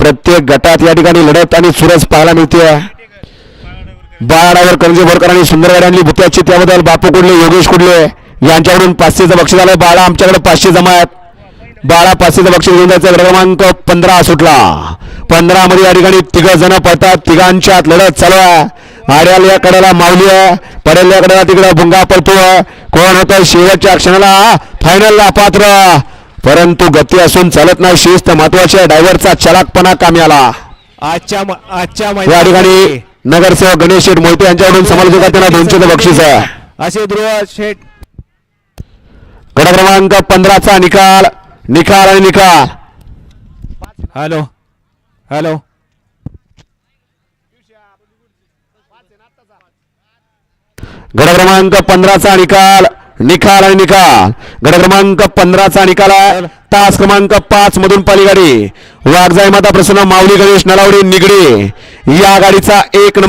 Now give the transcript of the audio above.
प्रत्येक गटात या ठिकाणी लढत आणि सुरज पाहायला मिळते बाळावर करंजे बोरकर आणि सुंदर आणली भुत्याची त्याबद्दल बापू कुडले योगेश कुडले यांच्याकडून पाचशेचं बक्षीस आलं बाळा आमच्याकडे पाचशे जमा आहेत. बाळा पाचशेचं बक्षीस घेऊन जायचं. क्रमांक पंधरा सुटला. पंधरा मध्ये या ठिकाणी तिघ जण पडतात तिघांच्या आत लढत चालू आहे. आड्याल या कडेला माऊली आहे. पडेल या कडेला तिकडे भुंगा पडतोय कोण होतं? शेवटच्या क्षणाला फायनलला पात्र. परंतु गती असून चालत नाही. शिस्त महत्वाची आहे. ड्रायव्हरचा चलाकपणा कामी आला. आजच्या आजच्या या ठिकाणी नगरसेवक गणेश शेठ मोहिते यांच्याकडून समालोचकात त्यांना दोनशेचं बक्षीस आहे. असे ध्रुव शेठ. गट क्रमांक पंधराचा निकाल. निकाल आणि निकाल. हॅलो. हॅलो. गट क्रमांक पंधराचा निकाल. निकाल आणि निकाल. गट क्रमांक पंधराचा निकाल आहे. तास क्रमांक पाच मधून पालीगाडी वाघजाई माता प्रसन्न माऊली गणेश नलावडी निगडी. या गाडीचा एक नंबर